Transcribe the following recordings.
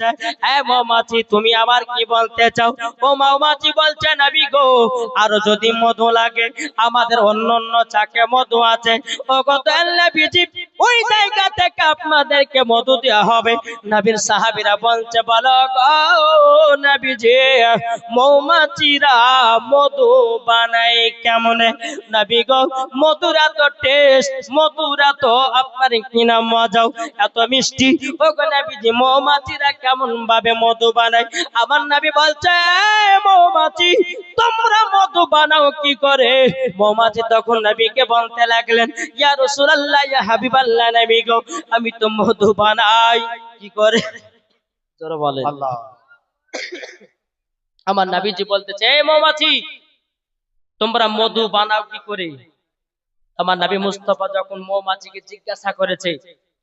বলতেছে হ্যাঁ মৌমাছি, তুমি আবার কি বলতে চাও? ও মৌমাছি বলছে, নবী গো, আর যদি মধু লাগে, আমাদের অন্য অন্য চাকে মধু আছে। ও নবীজি ওই জায়গা থেকে আপনাদেরকে মধু দেওয়া হবে। নবীর সাহাবীরা বলছে, বলো গো নবীজি, মৌমাছিরা মধু বানায় কেমনে? নবী গো, মধুরা তো টেস্ট, মধুরা তো আপনার কিনা মজাও এত মিষ্টি। ও গো নবীজি, মৌমাছিরা কেমন ভাবে মধু বানায়? আমার নবী বলছে মৌমাছি তোমরা মধু বানাও কি করে? মৌমাছি তখন নবীকে বলতে লাগলেন ইয়া রাসূলুল্লাহ ইয়া হাবিবাল্লাহ নবী গো আমি তো মধু বানাই কি করে? জোরে বলেন। আল্লাহ। আমার নবীজি বলতেছে এই মৌমাছি তোমরা মধু বানাও কি করে? আমার নবী মুস্তফা যখন মৌমাছিকে জিজ্ঞাসা করেছে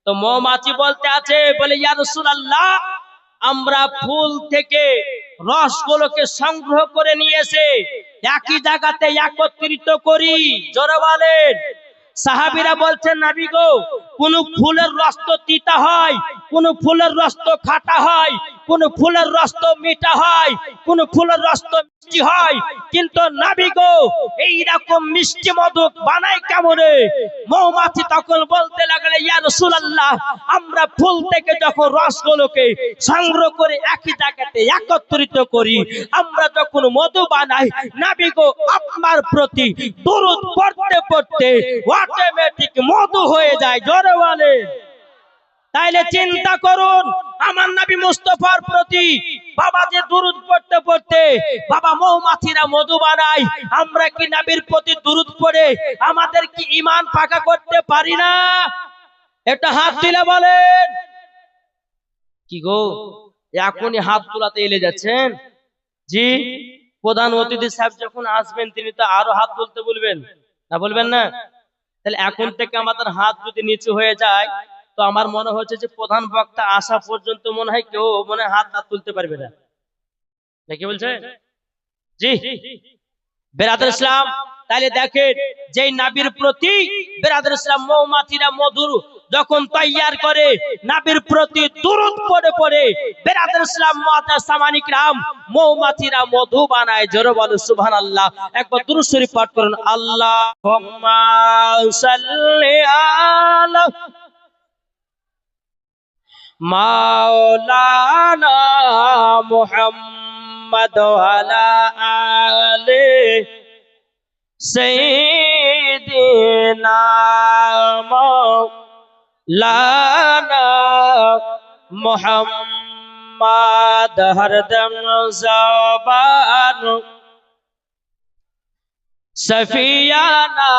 তো মৌমাছি বলতে আছে বলে ইয়া রাসূলুল্লাহ আমরা ফুল থেকে রসগুলোকে সংগ্রহ করে নিয়ে এসে একই জায়গাতে একত্রিত করি। জোরে বলেন। সাহাবিরা বলছেন, নাবি গো, কোন ফুলের রস তো তিতা হয়, কোন ফুলের রস তো খাটা হয়, কোন ফুলের রস তো মিঠা হয়, কোন ফুলের রস তো মিষ্টি হয়। কিন্তু নাবি গো, এইরকম মিষ্টি মধু বানাই কেমনে? মৌমাছি তখন বলতে লাগলে, ইয়া রাসূলুল্লাহ, আমরা ফুল থেকে যখন রসগুলোকে সংগ্রহ করে, একই জায়গাতে একত্রিত করি, আমরা যখন মধু বানাই, নাবি গো, আপনার প্রতি দরুদ পড়তে পড়তে অটোমেটিক মধু হয়ে যায় জোরে বলে তাইলে চিন্তা করুন, আমার নবী মুস্তফার প্রতি বাবা যে দুরুদ পড়তে পড়তে, বাবা মৌমাছিরা মধু বানায়, আমরা কি নবীর প্রতি দুরুদ পড়ে, আমাদের কি ইমান পাকা করতে পারি না? এটা হাত দিলে বলেন। কি গো, এখনই হাত তোলাতে এলে যাচ্ছেন? জি, প্রধান অতিথি সাহেব যখন আসবেন, তিনি তো আরও হাত তুলতে বলবেন। না বলবেন না? তাহলে এখন থেকে আমাদের হাত যদি নিচু হয়ে যায় তো আমার মনে হচ্ছে যে প্রধান বক্তা আসা পর্যন্ত মনে হয় কেউ মনে হয় হাত হাত তুলতে পারবে না। নাকি বলছে? জি। বেরাদুল ইসলাম তাহলে দেখেন যেই নাবির প্রতি বেরাদুল ইসলাম মৌমাছিরা মধুর যখন তৈয়ার করে, নাবির প্রতি দুরুদ পড়ে পড়ে বেরাদুল ইসলাম মাতা সামানিক রাম, মৌমাছিরা মধু বানায়, জোরে বলে, সুবহানাল্লাহ। একবার দুরূদ পাঠ করুন, আল্লাহুম্মা সাল্লি মাওলানা মুহাম্মদ আলি সাইয়্যিদিনা মাওলানা মুহাম্মদ হরদম জবান। সফিয়ানা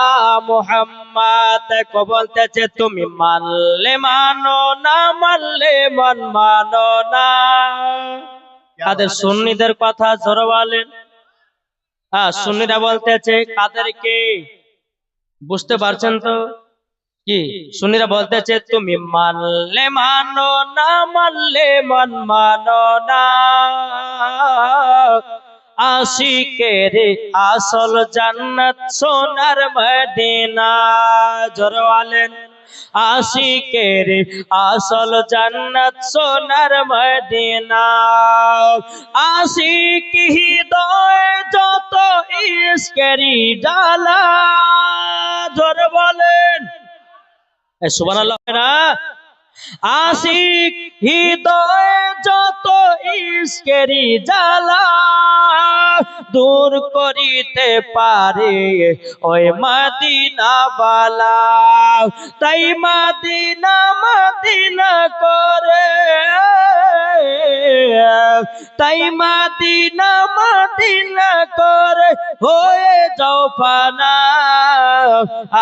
মোহাম্মদ কো বলতেছে তুমি মানলে মানো না, মানলে মন মানো না। কাদের সুন্নিদের কথা জোরে বলেন। হ্যাঁ সুন্নিরা বলতেছে, কাদেরকে? বুঝতে পারছেন তো? কি? সুন্নিরা বলতেছে, তুমি মানলে মানো না, মানলে মন মানো না। আশিকের আসল জান্নাত সোনার মদিনা। জরওয়ালেন আশিকের আসল জান্নাত সোনার মদিনা। আশিক হৃদয় যত ইস্কেরি ডালা, জোর বলেন। সুবহানাল্লাহ আল্লাহ আশিক হৃদয় যত ইস্কেরি জ্বালা দূর করিতে পারে। ওই মাদিনা বালা তাই মাদিনা মাদিনা করে। তাই মাদিনা মাদিনা করে। হয়ে যাও ফানা,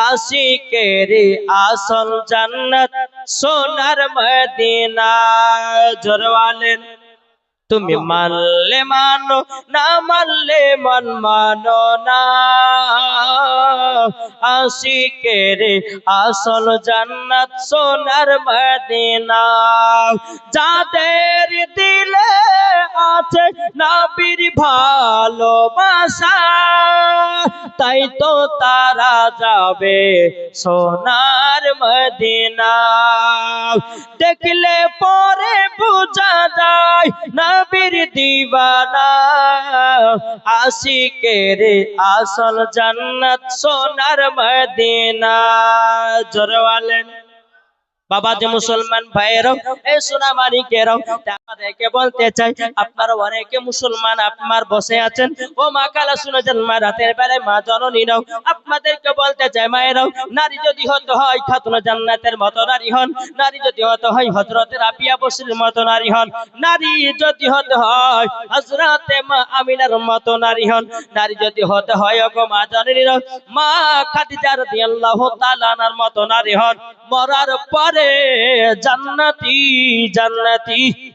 আশিকের আসল জান্নাত, সোনার মদিনা। জোরওয়ালেন। তুমি মানলে মানো না মানলে মন মানো না। আশিকের আসল জান্নাত সোনার মদিনা। যাদের দিলে আছে নাবির ভালোবাসা। তাই তো তারা যাবে সোনার মদিনা। দেখলে পরে বুঝা যায় নবীর দিবানা। রে আসল জান্নাত সোনার মদিনা। জোরওয়ালেন বাবা যে মুসলমান ভাইয়েরাও এই সোনামানিকেরাও আমাদেরকে বলতে চাই আপনার অনেকে মুসলমান আপনার বসে আছেন। ও মা কালা শুনেছেন মা রাতের বেলায় মা জননী নাও আপনাদেরকে বলতে চাই মায়েরাও নারী যদি হত হয় খাতুন জান্নাতের মতো নারী হন। নারী যদি হত হয় হজরতের আপিয়া বসির মতো নারী হন। নারী যদি হত হয় হজরতে মা আমিনার মতো নারী হন। নারী যদি হত হয় ওগো মা জননীর মা খাদিজা রাদিয়াল্লাহু তাআলার মতো নারী হন। মরার পরে জান্নাতি জান্নাতি।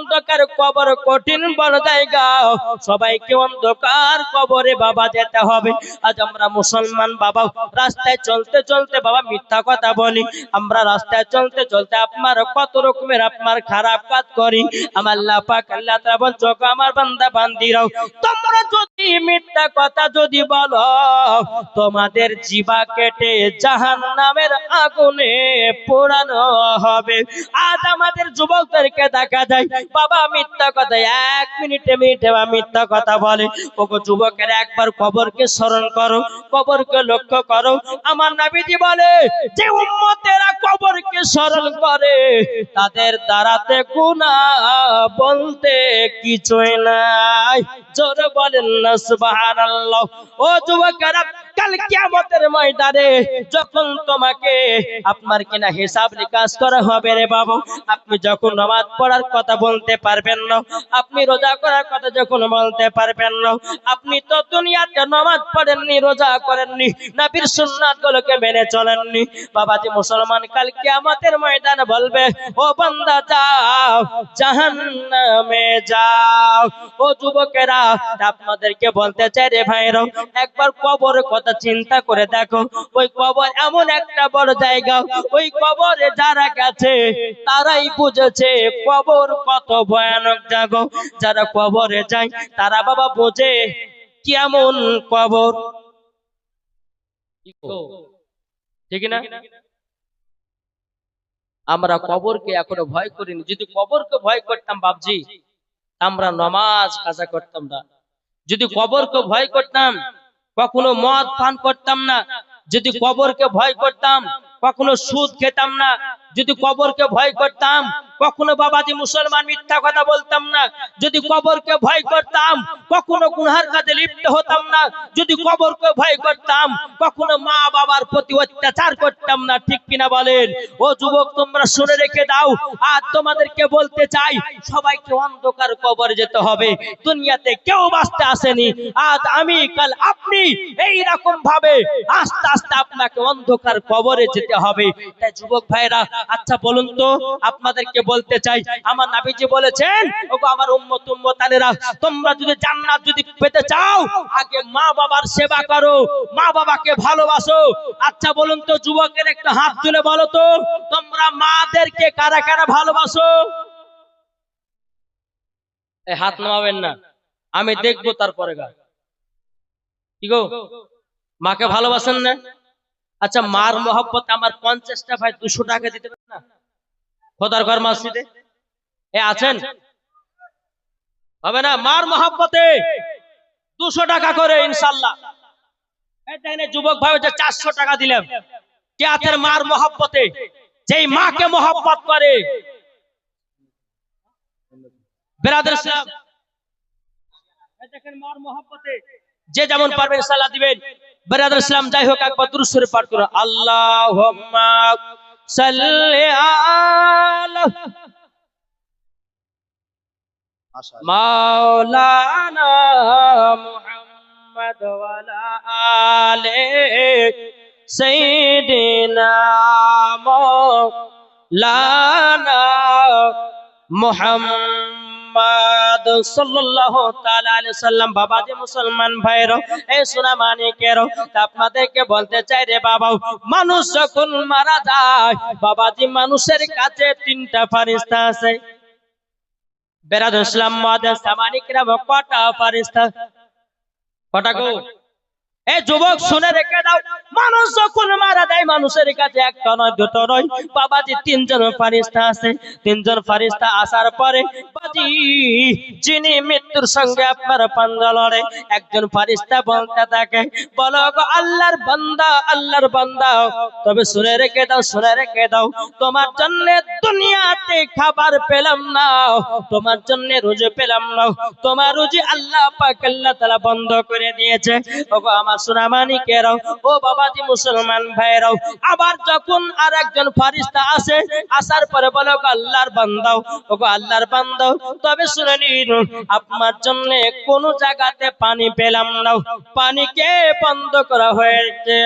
অন্ধকার কবর, কঠিন বড় জায়গা। সবাইকে অন্ধকার কবরে বাবা যেতে হবে। আজ আমরা মুসলমান বাবা, রাস্তায় চলতে চলতে বাবা মিথ্যা কথা বলি। আমরা রাস্তায় চলতে চলতে আপনার কত রকমের আপনার খারাপ কাজ করি। আমার পাক আল্লাহ তাআলা বলছো আমার বান্দা, বান্দিরাও, তোমরা যদি মিথ্যা কথা যদি বলো, তোমাদের জিবা কেটে জাহান নামের আগুনে পোড়ানো হবে। আজ আমাদের যুবকদেরকে দেখা যায় বাবা মিথ্যা কথা, এক মিনিটে মিনিটে বা মিথ্যা কথা বলে। ওগো যুবকের একবার কবরকে স্মরণ করো, কবরকে লক্ষ্য করো। আমার নাবিজি বলে যে উম্মতেরা কবরকে স্মরণ করে, তাদের দ্বারাতে গুনাহ বলতে কিছুই নাই। জোরে বলেন না, সুবহানাল্লাহ। ও যুবকেরা কাল কিয়ামতের ময়দানে যখন তোমাকে আপনার কিনা হিসাব নিকাশ করা হবে রে বাবু, আপনি যখন নামাজ পড়ার কথা বলতে পারবেন না, আপনি রোজা করার কথা যখন বলতে পারবেন না, আপনি তো দুনিয়াতে পড়েননি, রোজা করেননি মেনে চলেননি। বাবাজি মুসলমান, কাল কিয়ামতের ময়দানে বলবে, ও বান্দা, যাও, জাহান্নামে যাও। ও যুবকেরা আপনাদেরকে বলতে চাই রে ভাইরা একবার কবরের কথা চিন্তা করে দেখো, ওই কবর এমন একটা বড় জায়গা, ওই কবরে যারা গেছে, তারাই বুঝেছে কবর কত ভয়ানক জায়গা যারা কবরে যায়, তারা বাবা বোঝে কেমন কবর। ঠিক না? আমরা কবরকে এখনও ভয় করিনি। যদি কবরকে ভয় করতাম বাবজি আমরা নমাজ কাজা করতাম না। যদি কবরকে ভয় করতাম কখনো মদ পান করতাম না। যদি কবরকে ভয় করতাম কখনো সুদ খেতাম না। যদি কবরকে ভয় করতাম কখনো বাবাজি মুসলমান মিথ্যা কথা বলতাম না। যদি কবরকে ভয় করতাম, কখনো গুনহার কাজে লিপ্ত হতাম না। যদি কবরকে ভয় করতাম, কখনো মা বাবার প্রতি অত্যাচার করতাম না। ঠিক কিনা বলেন? ও যুবক, তোমরা শুনে রেখে দাও আর তোমাদেরকে বলতে চাই, সবাইকে অন্ধকার কবরে যেতে হবে। দুনিয়াতে কেউ বাঁচতে আসেনি। আজ আমি, কাল আপনি এই রকম ভাবে আস্তে আস্তে আপনাকে অন্ধকার কবরে যেতে হবে। তাই যুবক ভাইরা আচ্ছা বলুন তো, আপনাদেরকে বলতে চাই, আমার নাবিজি বলেছেন, ওগো আমার উম্মত উম্মতানেরা, তোমরা যদি জান্নাত যদি পেতে চাও, আগে মা বাবার সেবা করো, মা বাবাকে ভালোবাসো। আচ্ছা বলুন তো, যুবকের একটা হাত তুলে বলো তো, তোমরা মাদেরকে কারা কারা ভালোবাসো? এই হাত নামাবেন না, আমি দেখব তারপরে গা। কি গো? মাকে ভালোবাসেন না? আচ্ছা মার মহব্বত আমার পঞ্চাশটা ভাই দুশো টাকা দিতে পারেন না? খোদার ঘর মসজিদে? এ আছেন? হবে না? মার মহব্বতে দুশো টাকা করে ইনশাল্লাহ। যুবক ভাই যে চারশো টাকা দিলাম কে আছেন মার মহব্বতে যেই মাকে মহব্বত করে। বেরাদের ইসলাম দেখেন মার মহব্বতে যে যেমন পারবেন ইনশাআল্লাহ দিবেন। বেরাদার ইসলাম যাই হোক একবার দুরুদ পাঠ করুন। আল্লাহুম্মা সাল্লি আলা মাওলানা মুহাম্মদ ওয়ালা আলে সাইয়্যিদিনা মাওলানা মুহাম্মদ মোহাম্মদ সাল্লাল্লাহু তাআলা আলাইহি সাল্লাম, বাবা যে মুসলমান ভাইরো এই সোনা মানিকেরো আপনাদেরকে বলতে চাই রে বাবা, মানুষ যখন মারা যায়, বাবাজি মানুষের কাছে তিনটা ফারিস্তা আছে। বেরাদ ইসলাম মাদান সামানিকরা কটা ফারিস্তা? কটা গো? মানুষ মারা মানুষের কাছে একটা নয়, দুটো নয়। তিনজন আছে। তিনজন ফারিস্তা আসার পরে মৃত্যুর একজন ফারিস্তা বলতে থাকে, বলো আল্লাহর বান্দা আল্লাহর বান্দা। তবে শুনে রেখে দাও, শুনে রেখে দাও, তোমার জন্য দুনিয়াতে খাবার পেলাম না। তোমার জন্য রুজি পেলাম না। তোমার রুজি আল্লাহ পাক আল্লাহ বন্ধ করে দিয়েছে। ওগো, আমার সোনামানি কেরাও ও বাবাজি মুসলমান ভাইরাও, আবার যখন আর একজন ফারিস্তা আসে, আসার পরে বলো আল্লাহর বান্দাও, ওগো আল্লাহর বান্দাও, তবে শুনে নিন, আপনার জন্য কোন জায়গাতে পানি পেলাম না। পানিকে বন্ধ করা হয়েছে।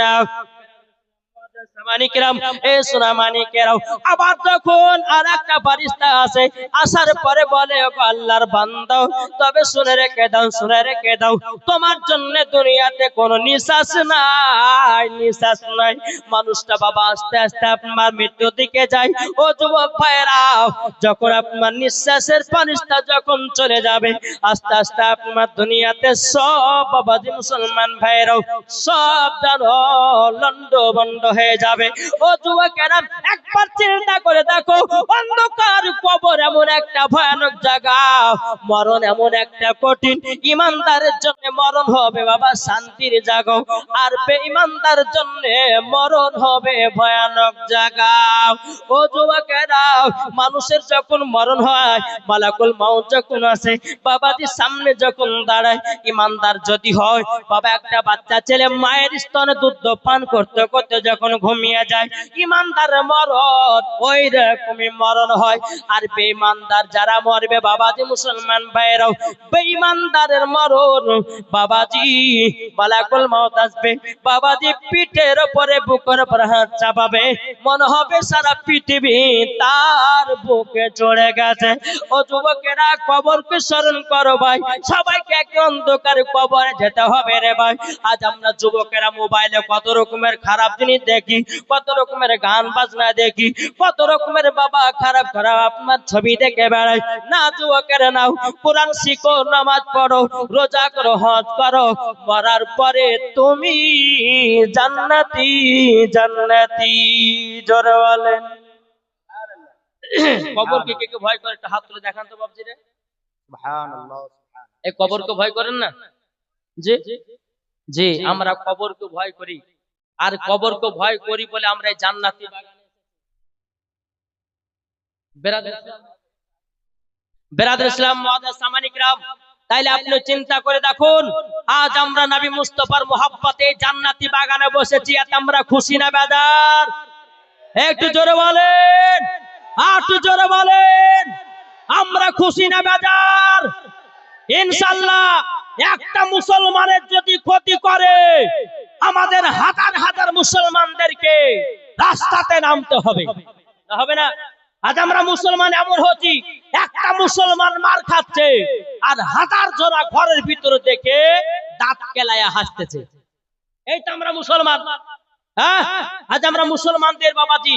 তোমার জন্য নাই মানুষটা বাবা আস্তে আস্তে আপনার মৃত্যুর দিকে যায়। ও যুবক ভাইরাও যখন আপনার নিঃশ্বাসের ফারিস্তা যখন চলে যাবে, আস্তে আস্তে আপনার দুনিয়াতে সব বাবাজি মুসলমান ভাইরাও সব জানো লন্ড বন্ড হয়ে যাবে। ও যুবকেরা একবার চিন্তা করে দেখো, অন্ধকার কবর এমন একটা ভয়ানক জায়গা। মরণ এমন একটা কঠিন, ইমানদারের জন্য মরণ হবে বাবা, শান্তির জাগো। আর বেঈমানদার জন্য মরণ হবে ভয়ানক জায়গা। ও যুবকেরা মানুষের যখন মরণ হয়, মালাকুল মাউত যখন আসে বাবাজির সামনে যখন দাঁড়ায়, ইমানদার যদি হয়, বাবা একটা বাচ্চা ছেলে মায়ের স্তনে দুধ পান করতে করতে যখন ঘুমিয়ে যায়। ইমানদার মরণ ওই রকমই মরণ হয়। আর বেঈমানদার যারা মরবে, বাবাজি মুসলমান ভাইরাও বেঈমানদারের মরণ। বাবাজি মালাকুল মাউত আসবে। বাবাজি পিঠের উপরে, বুকের উপর হাত চাপাবে। মনে হবে সারা পৃথিবী তার বুকে চড়ে গেছে। ও যুবকেরা, কবরকে স্মরণ করো ভাই। সবাইকে এক অন্ধকার কবরে যেতে হবে রে ভাই। আজ আমরা যুবকেরা মোবাইলে কত রকমের খারাপ জিনিস দেখি কত রকমের গান বাজনা দেখি কত রকমের বাবা খারাপ খারাপ আপনার ছবি দেখে বেড়াই। না যুবকেরা নাও কোরআন শিখো নামাজ পড়ো রোজা করো হজ করো মরার পরে তুমি জান্নাতি জান্নাতি জোরে বলেন কবরকে কে কে ভয় করে? একটা হাত তুলে দেখান তো বাবজি রে এই কবরকে ভয় করেন না? জি জি আমরা কবরকে ভয় করি। আর কবরকে ভয় করি বলে আমরা জান্নাতি বেরাদের ইসলাম তাইলে আপনি চিন্তা করে দেখুন আজ আমরা নবী মুস্তফার মোহাব্বতে জান্নাতি বাগানে বসেছি এত আমরা খুশি না বেদার? একটু জোরে বলেন। আর একটু জোরে বলেন। আমরা খুশি না বেদার। ইনশাল্লাহ একটা মুসলমানের যদি ক্ষতি করে, আমাদের হাজার হাজার মুসলমানদেরকে রাস্তাতে নামতে হবে। হবে না? আজ আমরা মুসলমান এমন হচ্ছি, একটা মুসলমান মার খাচ্ছে আর হাজার জনা ঘরের ভিতরে দেখে দাঁত কেলায়া হাসতেছে। এই তো আমরা মুসলমান। হ্যাঁ? আজ আমরা মুসলমানদের বাবাজি,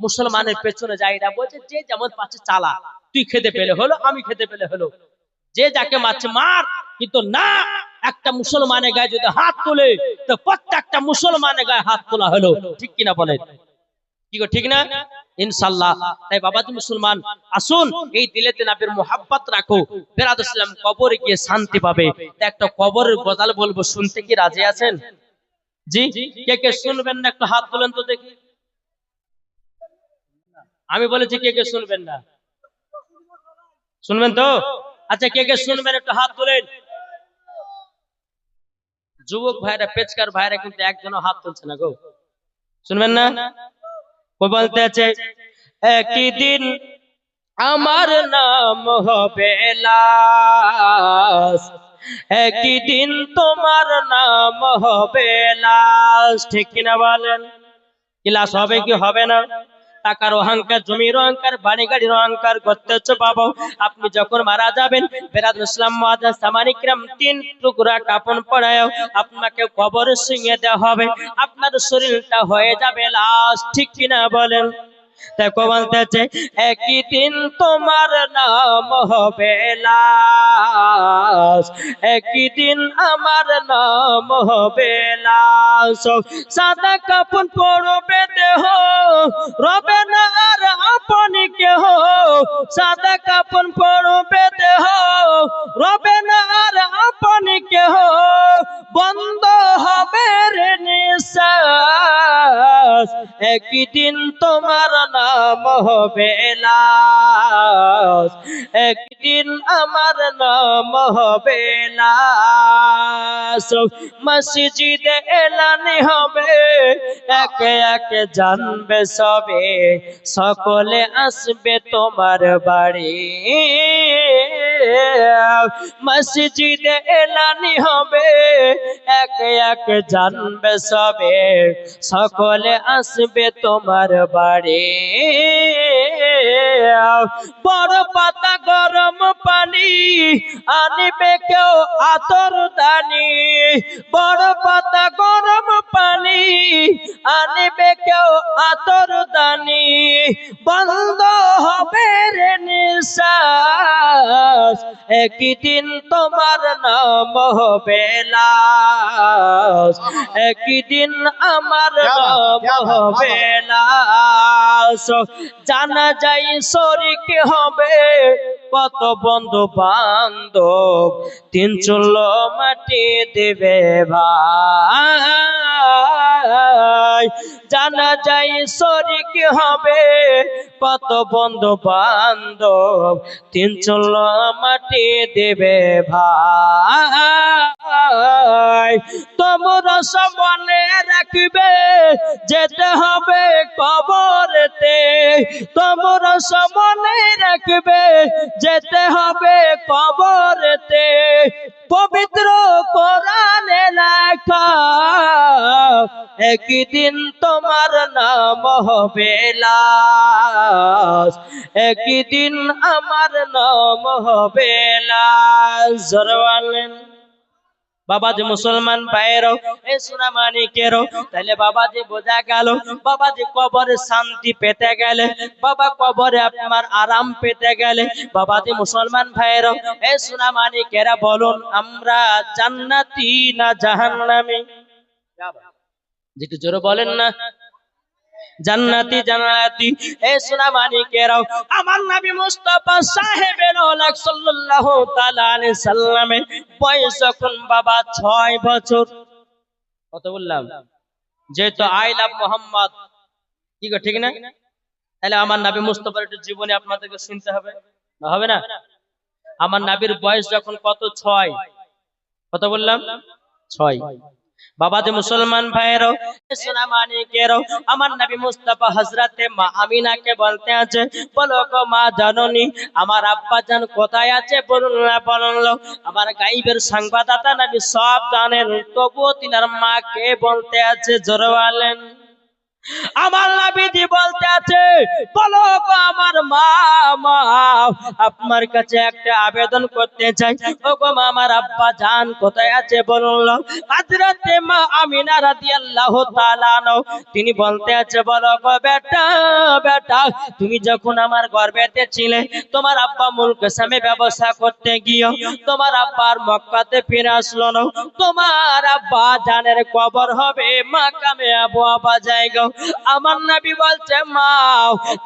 মুসলমানের পেছনে যাই না, বলছে, যে যেমন পাচ্ছে চালা, তুই খেতে পেলে হলো, আমি খেতে পেলে হলো। যে যাকে মারছে, মার। কিন্তু না, একটা মুসলমানের গায়ে যদি হাত তোলে, তো প্রত্যেকটা মুসলমানের গায়ে হাত তোলা হলো। ঠিক কিনা বলেন কি ঠিক না? ইনশাল্লাহ তাই বাবাজি মুসলমান, আসুন, এই দিলেতে নাবের মোহাব্বত রাখো। বেরাদ ইসলাম কবরে গিয়ে শান্তি পাবে। একটা কবরের গজাল বলব, শুনতে কি রাজি আছেন? জি, কে কে শুনবেন না? একটু হাত তোলেন তো দেখি। আমি বলেছি কে কে শুনবেন না? শুনবেন তো? আচ্ছা কে কে শুনবেন একটু হাত তোলেন। যুবক ভাইরা পেচকার ভাইরা কিন্তু একজনও হাত তুলছে না গো। শুনবেন না? ও বলতে আছে একই দিন আমার নাম হবে লাশ। একই দিন তোমার নাম হবে লাশ। ঠিক কিনা বলেন? কি লাশ হবে কি হবে না? টাকার অহংকার, জমির অহংকার বাড়ি গাড়ির অহংকার করতেছ বাবা। আপনি যখন মারা যাবেন, বেরাদ ইসলাম মহাদাস সামানিকরাম তিন টুকরা কাপড় পড়ায় আপনাকে কবর শুইয়ে দেওয়া হবে। আপনার শরীরটা হয়ে যাবে লাশ, ঠিক কিনা বলেন? দেখো বলতেছে, একই দিন তোমার নাম হবে লাশ। একই দিন আমার নাম হবে লাশ। সাদা কাপড় পরবে দেহ। রবে না আর আপনি কেহ। সাদা কাপড় পরবে দেহ। রবে না আর আপনি কেহ। বন্ধ হবে রে নিঃশ্বাস। একই দিন তোমার নাম হবে লাশ। একদিন আমার নাম হবে লাশ মসজিদে এলানি হবে, একে একে জানবে সবে। সকলে আসবে তোমার বাড়ি। মসজিদে এলানি হবে একে জানবে সবে? সকলে আসবে তোমার বাড়ি। বড় পাতা গরম পানি আনিবে কেউ আতর দানি। বড় পাতা গরম পানি আনিবে কেউ আতর দানি। বন্ধ হবে রে নিঃশ্বাস, একই দিন তোমার নাম হবে লাশ একই দিন আমার হবে লাশ জানা যাই শরিক হবে কত বন্ধু বান্ধব তিন চুল মাটি দেবে ভাই। জানা যাই শরিক হবে কত বন্ধু বান্ধব তিন চুল মাটি দেবে ভাই। তোমরা সব রাখবে, যেতে হবে কবরেতে। তোমরা সব রাখবে, যেতে হবে পবিত্র কোরআনে লেখা, একদিন তোমার নাম হবে একদিন আমার নাম হবে জরওয়ালেন বাবা যে মুসলমান ভাইয়েরও, এ সোনা মানিকেরও তাহলে বাবা যে বোঝা গেল বাবা যে কবরে শান্তি পেতে গেলে, বাবা কবরে আপনার আরাম পেতে গেলে বাবা যে মুসলমান ভাইয়েরও, এ সোনা মানিকেরা বলুন, আমরা জান্নাতি না জাহান্নামি? যেটু জোরে বলেন না জান্নাতি জান্নাতি। এ সোনা মানিকেরাও আমার নবী মুস্তাফা সাহেবের ওলাক সাল্লাল্লাহু তাআলা আলাইহি সাল্লামের বয়স যখন বাবা 6 বছর। কত বললাম? যেহেতু আই লাভ মোহাম্মদ। কি গো, ঠিক না? তাহলে আমার নবী মুস্তাফার একটু জীবনী আপনাদেরকে শুনতে হবে। না হবে না? আমার নবীর বয়স যখন কত? 6 কত বললাম? 6 বাবা যে মুসলমান ভাইয়েরও সোনা মানিকেরও, আমার নবী মুস্তাফা হজরতে মা আমিনাকে বলতে আছে, বলো গো মা জাননি, আমার আব্বা জান কোথায় আছে বলুন না বলুন। আমার গাইবের সংবাদদাতা নবী সব জানেন, তবুও তিনার মা কে বলতে আছে জোরওয়ালেন আমার নাবিজি বলতে আছে, বলো আমার মা আপনার কাছে একটা আবেদন করতে চাই। ও গো আমার আব্বা জান কোথায় আছে বলুন হযরতে মা আমিনা রাদিয়াল্লাহু তাআলা আনহু। তিনি বলতে আছে, বলো গো বেটা বেটা, তুমি যখন আমার গর্ভেতে ছিলে, তোমার আব্বা মুলক সামে ব্যবসা করতে গিয়ে, তোমার আব্বার মক্কাতে ফিরে আসলো না। তোমার আব্বা জানের কবর হবে মা কামে আবু আবা জায়গা। আমার নবী বলছে, মা,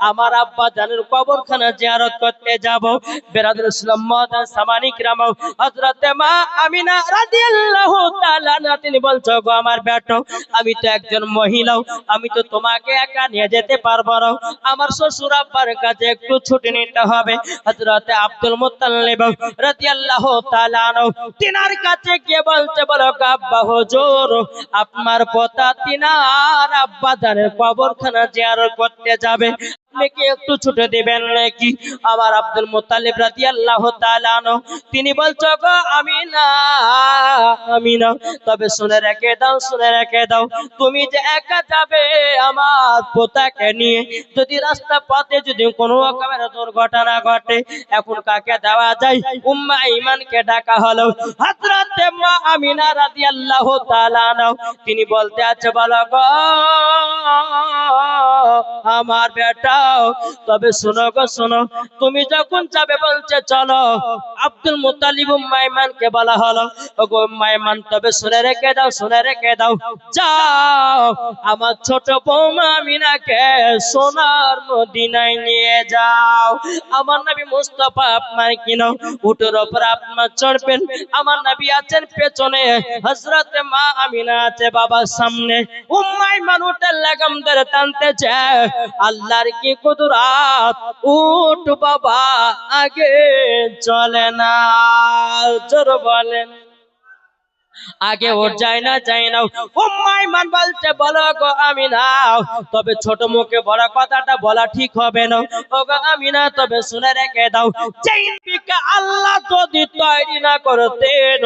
আমার আব্বা জানের কবরখানা জিয়ারত করতে যাব। বেরাদুল ইসলাম মাদান সামানিক রাম হযরতে মা আমিনা রাদিয়াল্লাহু তাআলা আনহা, তিনি বলছো গো আমার বেটো, আমি তো একজন মহিলা, আমি তো তোমাকে একা নিয়ে যেতে পারব না। আমার শ্বশুর আব্বার কাছে একটু ছুটি নিতে হবে। হযরতে আব্দুল মুত্তালিব রাদিয়াল্লাহু তাআলা তিনার কাছে গিয়ে বলছে, বলো আব্বা, হুজুর, আপনার পোতা তিনার আব্বা কবরখানা জিয়ারত করতে যাবে। তিনি বলছো আমি না আমি না। তবে শুনে রেখে দাও, শুনে রেখে দাও, তুমি যে একা যাবে আমার পোতাকে নিয়ে, যদি রাস্তা পথে যদি কোনো রকমের দুর্ঘটনা ঘটে, এখন কাকে দেওয়া যায়? উম্মা ইমানকে ডাকা হলো, হযরতে মা আমিনা তাআলা আনহা। তিনি বলতে আছে, বলো গো আমার বেটাও। তবে শোনো গো, শোনো, তুমি যখন যাবে বলছে, চলো। আব্দুল মুতালিব উম্মাইমানকে বলা হলো। ওগো উম্মাইমান তবে শুনে রেখে দাও, শুনে রেখে দাও। যাও, আমার ছোট বৌমা আমিনাকে সোনার মদিনায় নিয়ে যাও। আমার নবী মুস্তাফা আপনার কিনো উটের ওপর আপনার চড়বেন আমার নবী আছেন পেছনে, হযরত মা আমিনা আছে বাবার সামনে। উম্মাই মানুষের লাগামদের টানতেছে আল্লাহর কি কুদরাত? উঠ বাবা আগে চলে না জোর বলেন। আগে ওর যায় না যায় না উম্মাই মান বলছে বলো গো আমি নাও তবে ছোট মুখে বড় কথাটা বলা ঠিক হবে না। ও গো আমি না তবে শুনে রেখে দাও। যেই দিকে আল্লাহ যদি তৈরি না করতেন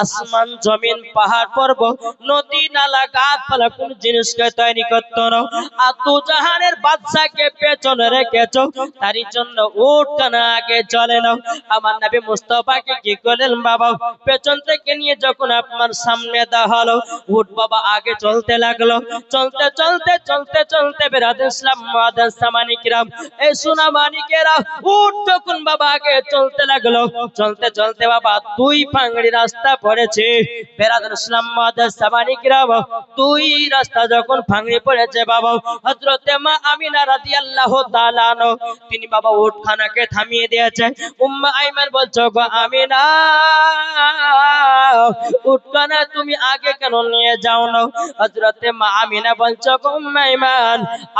আসমান জমিন পাহাড় পর্বত নদী নালা গাছপালা কোন জিনিসকে তৈরি করতো না। আর তু জাহানের বাদশাকে পেছনে রেখেছ তারই জন্য উঠ না আগে চলে না আমার নবী মুস্তফাকে কি করলেন বাবা? পেছন থেকে নিয়ে যখন আপনার সামনে দা হলো উঠ বাবা, আগে চলতে লাগল। চলতে চলতে চলতে চলতে বেরাদ ইসলাম মাদান সামানিকরাম। এই সোনা মানিকেরা, উঠ যখন বাবা, আগে চলতে লাগল। চলতে চলতে বাবা, দুই পাংড়ি রাস্তা পড়েছে। বেরাদ ইসলাম মাদান সামানিকরাম, দুই রাস্তা যখন ভাঙড়ি পড়েছে বাবা। হযরতে মা আমিনা রাদিয়াল্লাহু তাআলা তিনি বাবা উটখানাকে থামিয়ে দিয়েছে। উম্মা আইমান বলছো, গো আমিনা উটখানা তুমি আগে কেন নিয়ে যাও না হযরতে মা আমিনা বলছো, গো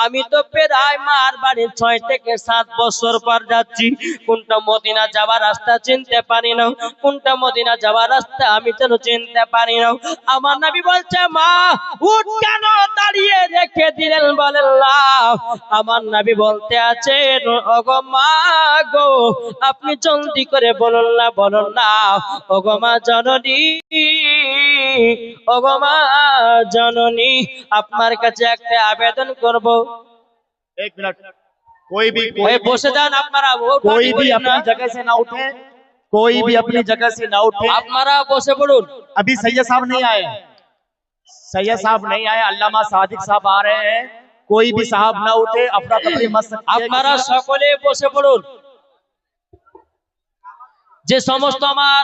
আমি তো প্রায় মার বাড়ি ছয় থেকে সাত বছর পর যাচ্ছি। কোনটা মদিনা যাওয়ার রাস্তা চিনতে পারি না। কোনটা মদিনা যাওয়ার রাস্তা আমি যেন চিনতে পারি না। আমার নবী বলছে, মা, উঠ কেন দাঁড়িয়ে রেখে দিলেন বলেন না আমার নবী বলতে আছে, ওগো মা গো, আপনি জলদি করে বলুন না বলুন না। ওগো মা জননী ওগো মা জননী আপনার কাছে একটা আবেদন করব एक मिनट कोई भी ওই कोई বসে যান আপনারা ও कोई পার্টি भी করেন না। अपनी जगह से ना उठे कोई भी अपनी जगह से ना उठे আপনারা বসে পড়ুন अभी सैयद साहब नहीं आए सैयद साहब नहीं आए अल्लामा सादिक साहब आ रहे हैं कोई भी साहब ना उठे अफरा तफरी मत सकती है আপনারা किसी का। সকলে বসে পড়ুন যে সমস্ত আমার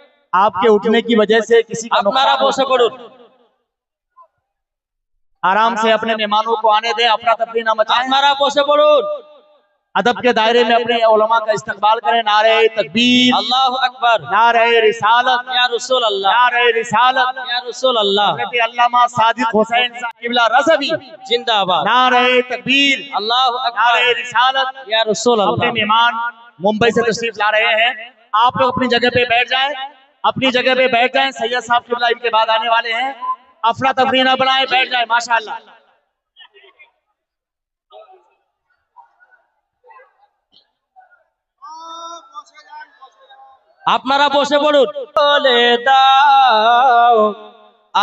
आपके उठने की वजह से किसी का आराम से अपने मेहमानों को आने दें अपना तफरी ना पोसे अदब के दायरे में अपने का इस्तेमाल करें नारे तकबीर। अल्लाह अकबर। नारे रिसालत। या रसूल अल्लाह नारे रिसालत। या रसूल अल्लाह अल्लामा सादिक हुसैन साहिबला रजवी। जिंदाबाद। नारे तकबीर। अल्लाह अकबर। नारे रिसालत। या रसूल अल्लाह अपने मेहमान मुंबई से तशरीफ़ ला रहे हैं। आप लोग अपनी जगह पे बैठ जाएँ। अपनी जगह पे बैठ जाएं सैयद साहब किबला इनके बाद आने वाले हैं अफरा तफरी ना बनाए बैठ जाएं माशाल्लाह আপনারা বসে পড়ুন বলে দাও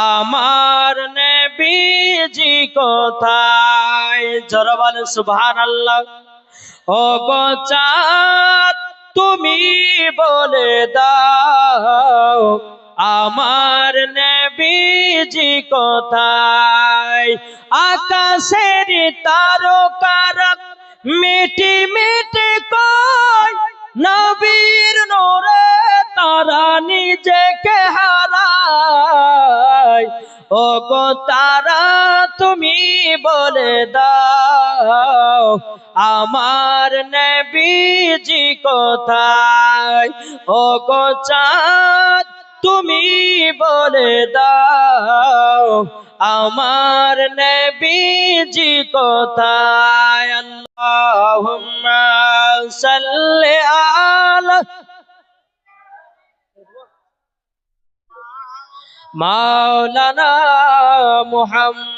আমার নবীজি কোথায় জোরে বলেন সুবহানাল্লাহ ও গো চাঁদ তুমি বলে দাও, আমার নবীজি কোথায়? আকাশের তারকার মিটি মিটি কই নবীর নোরে তারা নিজেকে হারায়। ও গো তারা তুমি বলে দাও, আমার নবীজি কোথায়? ও গো তুমি বলে দাও, আমার নবীজি কোথায়? আল্লাহুম্মা সাল্লি আলা মাওলানা মুহাম্মদ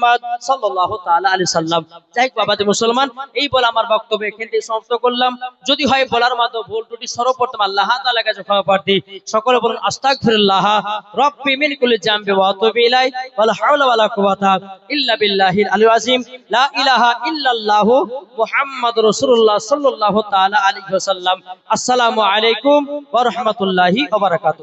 মুহাম্মদ সাল্লাল্লাহু তাআলা আলাইহি সাল্লাম। যাই বাবাজি মুসলমান, এই বলে আমার বক্তব্য এখানে সমাপ্ত করলাম। যদি হয় বলার মাধ্যমে ভুল ত্রুটি, সর্বপ্রথম আল্লাহ তাআলার কাছে ক্ষমা প্রার্থী সকলে বলুন, আস্তাগফিরুল্লাহ, রব্বি মিন কুল্লি জামবি ওয়া আতুবু ইলাই ওয়ালা হাওলা ওয়ালা কুওয়াতা ইল্লা বিল্লাহিল আলিয়্যিল আযীম। লা ইলাহা ইল্লাল্লাহ মুহাম্মাদুর রাসূলুল্লাহ সাল্লাল্লাহু তাআলা আলাইহি ওয়াসাল্লাম। আসসালামু আলাইকুম ওয়া রাহমাতুল্লাহি ওয়া বারাকাতুহু।